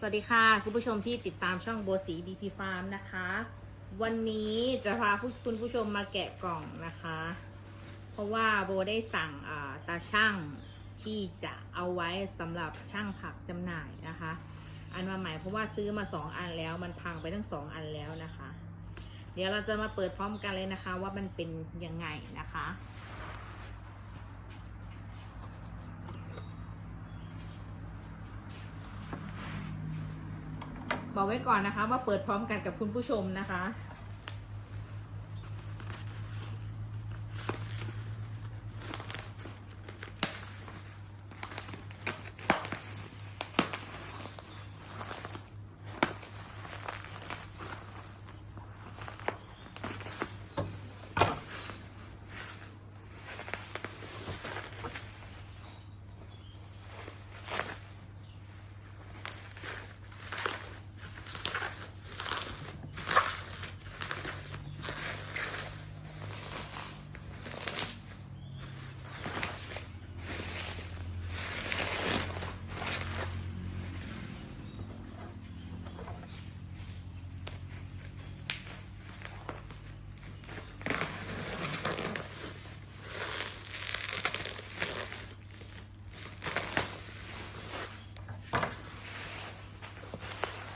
สวัสดีค่ะ คุณผู้ชมที่ติดตามช่องโบสีดีพีฟาร์มนะคะ วันนี้จะพาคุณผู้ชมมาแกะกล่องนะคะ เพราะว่าโบได้สั่งตาช่างที่จะเอาไว้สำหรับช่างผักจำหน่ายนะคะ อันมาใหม่เพราะว่าซื้อมาสองอันแล้วมันพังไปทั้งสองอันแล้วนะคะ เดี๋ยวเราจะมาเปิดพร้อมกันเลยนะคะ ว่ามันเป็นยังไงนะคะ บอกไว้ก่อนนะคะว่าเปิดพร้อมกันกับคุณผู้ชมนะคะ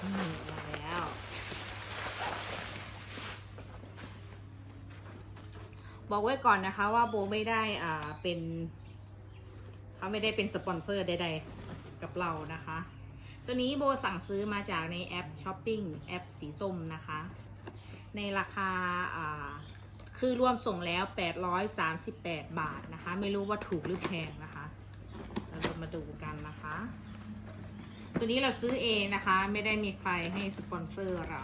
อืมมาแล้ว บอกไว้ก่อนนะคะว่าโบไม่ได้อ่าเป็นเขาไม่ได้เป็นสปอนเซอร์ใดๆกับเรานะคะ ตัวนี้โบสั่งซื้อมาจากในแอปช้อปปิ้งแอปสีส้มนะคะ ในราคาอ่าคือรวมส่งแล้ว 838 บาทนะคะ ไม่รู้ว่าถูกหรือแพงนะคะ เราจะมาดูกันนะคะ ตัวนี้เราซื้อเองนะคะ ไม่ได้มีใครให้สปอนเซอร์เรา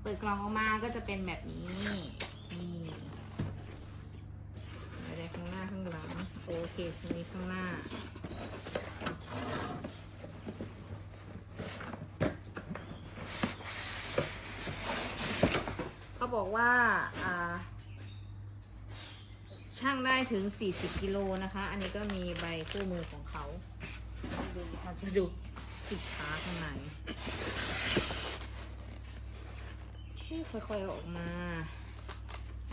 เปิดกล่องออกมาก็จะเป็นแบบนี้ นี่อะไรข้างหน้าข้างหลัง โอเคตรงนี้ข้างหน้า เขาบอกว่าอ่าช่างได้ถึง 40 กิโลนะคะ อันนี้ก็มีใบคู่มือของเขา ดูพัสดุสินค้าข้างในค่อยๆออกมา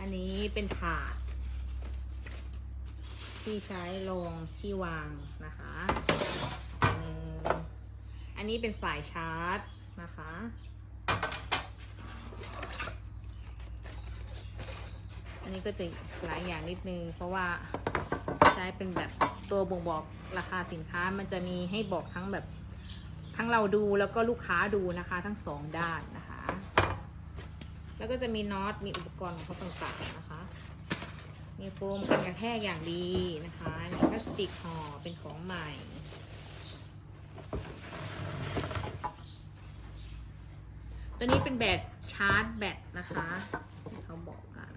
อันนี้เป็นถาด ที่ใช้รองที่วางนะคะอันนี้เป็นสายชาร์จนะคะ อันนี้ก็จะหลายอย่างนิดนึง เพราะว่าใช้เป็นแบบตัวบ่งบอกราคาสินค้ามันจะมีให้บอกทั้งแบบทั้งเราดูแล้วก็ลูกค้าดูนะคะ ทั้งสองด้านนะคะ แล้วก็จะมีน็อตมีอุปกรณ์ของเขาต่างๆนะคะ มีโฟมกันกระแทกอย่างดีนะคะมีพลาสติกห่อเป็นของใหม่ตัวนี้เป็นแบตชาร์จแบตนะคะเขาบอกกัน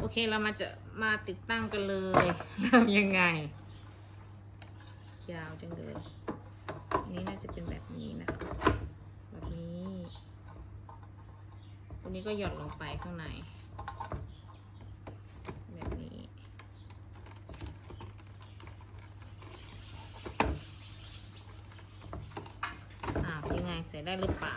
โอเคเรามาจะมาติดตั้งกันเลยทำยังไง ยาวจังเลยนนี้น่าจะเป็นแบบนี้นะคะแบบนี้ตัวนี้ก็หย่อนลงไปข้างใน แบบนี้ อ่าวยัง ได้หรือเปล่า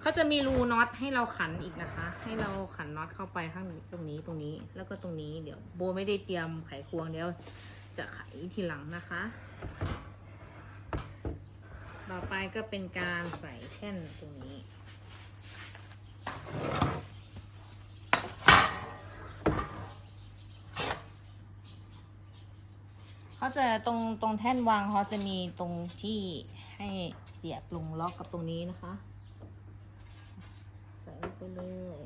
เขาจะมีรูน็อตให้เราขันอีกนะคะ ให้เราขันน็อตเข้าไปข้างตรงนี้ตรงนี้แล้วก็ตรงนี้เดี๋ยวโบไม่ได้เตรียมไขควงเดี๋ยวจะไขทีหลังนะคะ ต่อไปก็เป็นการใส่แท่นตรงนี้ เขาจะตรงตรงแท่นวางเขาจะมีตรงที่ให้เสียบลงล็อกกับตรงนี้นะคะใส่ไปเลย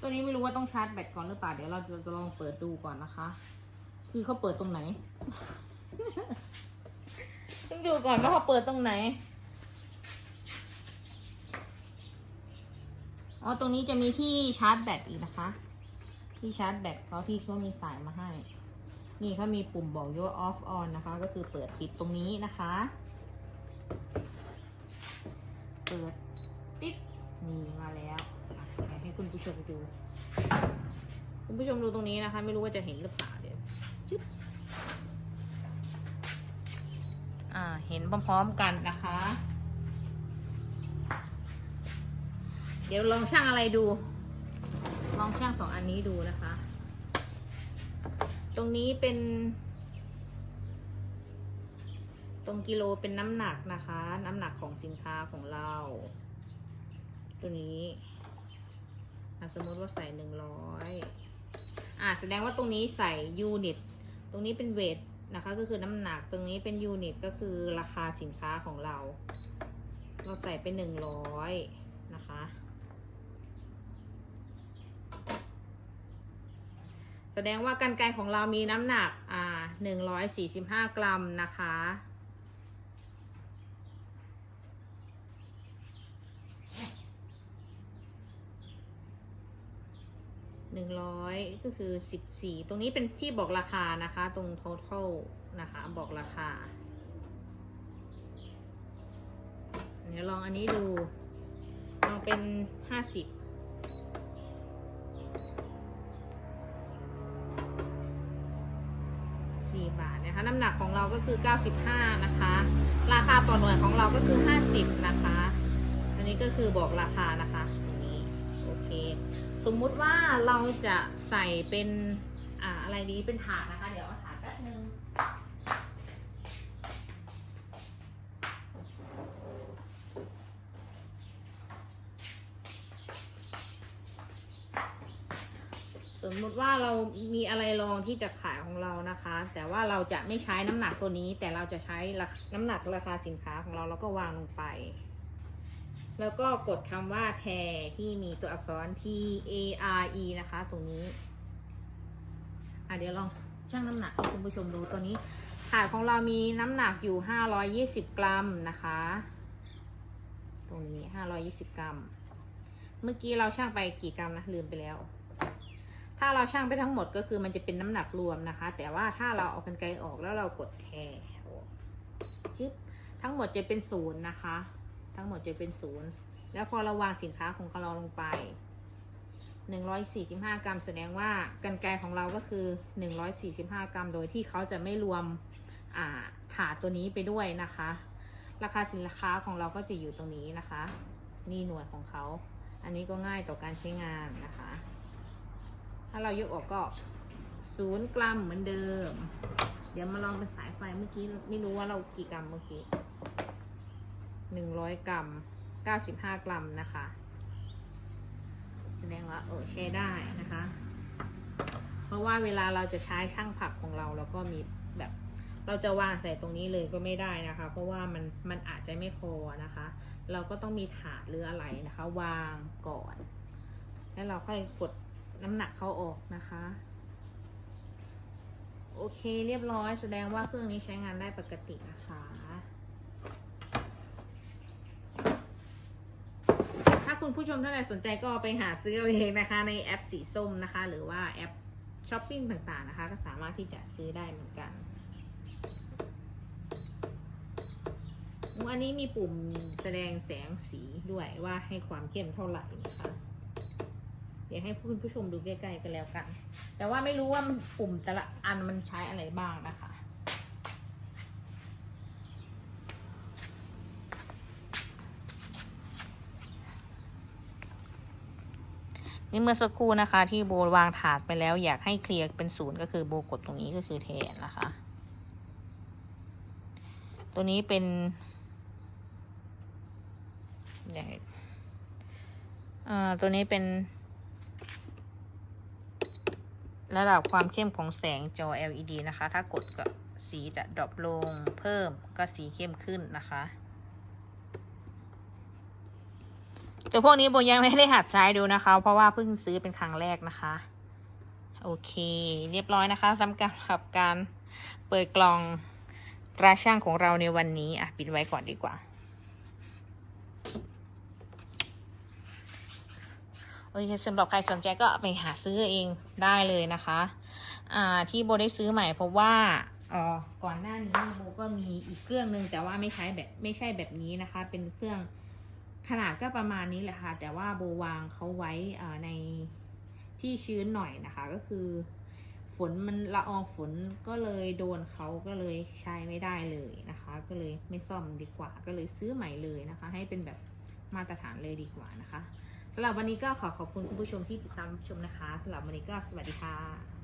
ตัวนี้ไม่รู้ว่าต้องชาร์จแบตก่อนหรือเปล่าเดี๋ยวเราจะจะลองเปิดดูก่อนนะคะ คือเขาเปิดตรงไหนต้องดูก่อนว่าเขาเปิดตรงไหนอ๋อตรงนี้จะมีที่ชาร์จแบตอีกนะคะ ที่ชาร์จแบตเขาที่เขามีสายมาให้ นี่เขามีปุ่มบอกยว่า off on นะคะ ก็คือเปิดปิดตรงนี้นะคะ เปิดติ๊ดนี่มาแล้วให้คุณผู้ชมดู คุณผู้ชมดูตรงนี้นะคะ ไม่รู้ว่าจะเห็นหรือเปล่าเดี๋ยวจึ๊บอ่าเห็นพร้อมๆกันนะคะเดี๋ยวลองช่างอะไรดู ลองช่างสองอันนี้ดูนะคะ ตรงนี้เป็น ตรงกิโลเป็นน้ำหนักนะคะ น้ำหนักของสินค้าของเรา ตัวนี้สมมติว่าใส่หนึ่งร้อยอ่าแสดงว่าตรงนี้ใส่ยูนิต ตรงนี้เป็นเวทนะคะ ก็คือน้ำหนัก ตรงนี้เป็นยูนิตก็คือราคาสินค้าของเรา เราใส่เป็นหนึ่งร้อยนะคะ แสดงว่ากันไกของเรามีน้ำหนักอ่าหนึ่งร้อยสี่สิบห้ากรัมนะคะ หนึ่งร้อยก็คือสิบสี่ตรงนี้เป็นที่บอกราคานะคะ ตรง total นะคะบอกราคา เดี๋ยวลองอันนี้ดู ลองเป็นห้าสิบ นะคะน้ำหนักของเราก็คือ 95 นะคะ ราคาต่อหน่วยของเราก็คือ 50 นะคะ อันนี้ก็คือบอกราคานะคะนี่โอเค สมมุติว่าเราจะใส่เป็นอ่าอะไรดีเป็นถาดนะคะ เดี๋ยวเอาถาดแป๊บนึง มมติว่าเรามีอะไรรองที่จะขายของเรานะคะ แต่ว่าเราจะไม่ใช้น้ำหนักตัวนี้ แต่เราจะใช้น้ำหนักราคาสินค้าของเราแล้วก็วางลงไป แล้วก็กดคำว่าแทที่มีตัวอักษร T A R E นะคะ ตรงนี้อะเดี๋ยวลองชั่งน้ำหนักให้คุณผู้ชมดูตัวนี้ถาดของเรามีน้ำหนักอยู่ 520 กรัมนะคะ ตรงนี้ 520 กรัม เมื่อกี้เราชั่งไปกี่กรัมนะลืมไปแล้ว ถ้าเราชั่งไปทั้งหมดก็คือมันจะเป็นน้ำหนักรวมนะคะ แต่ว่าถ้าเราเอากันไกลออกแล้วเรากดแทนจิ๊บทั้งหมดจะเป็นศูนย์นะคะ ทั้งหมดจะเป็นศูนย์แล้วพอเราวางสินค้าของเราลงไป145กรัม แสดงว่ากันไกรของเราก็คือ145กรัม โดยที่เขาจะไม่รวมอ่าถาดตัวนี้ไปด้วยนะคะ ราคาสินค้าของเราก็จะอยู่ตรงนี้นะคะ นี่หน่วยของเขา อันนี้ก็ง่ายต่อการใช้งานนะคะ ถ้าเรายกออกก็ศูนย์กรัมเหมือนเดิม เดี๋ยวมาลองเป็นสายไฟเมื่อกี้ไม่รู้ว่าเรากี่กรัมเมื่อกี้หนึ่งร้อยกรัมเก้าสิบห้ากรัมนะคะ แสดงว่าเออใช้ได้นะคะ เพราะว่าเวลาเราจะใช้ช่างผักของเราเราก็มีแบบเราจะวางใส่ตรงนี้เลยก็ไม่ได้นะคะ เพราะว่ามันมันอาจจะไม่พอนะคะ เราก็ต้องมีถาดหรืออะไรนะคะ วางก่อน แล้วเราค่อยกด น้ำหนักเขาออกนะคะ โอเคเรียบร้อยแสดงว่าเครื่องนี้ใช้งานได้ปกตินะคะ ถ้าคุณผู้ชมท่านใดสนใจก็ไปหาซื้อเอาเองนะคะ ในแอปสีส้มนะคะ หรือว่าแอปช้อปปิ้งต่างๆนะคะ ก็สามารถที่จะซื้อได้เหมือนกันอุ๊ยอันนี้มีปุ่มแสดงแสงสีด้วยว่าให้ความเข้มเท่าไหร่นะคะ เดี๋ยวให้คุณผู้ชมดูใกล้ๆกันแล้วกัน แต่ว่าไม่รู้ว่ามันปุ่มแต่ละอันมันใช้อะไรบ้างนะคะ นี่เมื่อสักครู่นะคะ ที่โบวางถาดไปแล้ว อยากให้เคลียร์เป็นศูนย์ก็คือโบกดตรงนี้ก็คือแทนนะคะ ตัวนี้เป็นอ่าตัวนี้เป็น ระดับความเข้มของแสงจอ LED นะคะ ถ้ากดก็สีจะดรอปลงเพิ่มก็สีเข้มขึ้นนะคะ แตัวพวกนี้โบยังไม่ได้หัดใช้ดูนะคะ เพราะว่าเพิ่งซื้อเป็นครั้งแรกนะคะ โอเค เรียบร้อยนะคะสำหรับการเปิดกล่องตราช่างของเราในวันนี้ อะ ปิดไว้ก่อนดีกว่า โอเค สำหรับใครสนใจก็ไปหาซื้อเองได้เลยนะคะอ่าที่โบได้ซื้อใหม่เพราะว่าอ่อก่อนหน้านี้โบก็มีอีกเครื่องหนึ่งแต่ว่าไม่ใช้แบบไม่ใช่แบบนี้นะคะ เป็นเครื่องขนาดก็ประมาณนี้แหละค่ะ แต่ว่าโบวางเขาไว้อ่าในที่ชื้นหน่อยนะคะ ก็คือ ฝนมันละอองฝนก็เลยโดนเขาก็เลยใช้ไม่ได้เลยนะคะ ก็เลยไม่ซ่อมดีกว่า ก็เลยซื้อใหม่เลยนะคะ ให้เป็นแบบมาตรฐานเลยดีกว่านะคะ สำหรับวันนี้ก็ขอขอบคุณคุณผู้ชมที่ติดตามชมนะคะสำหรับวันนี้ก็สวัสดีค่ะ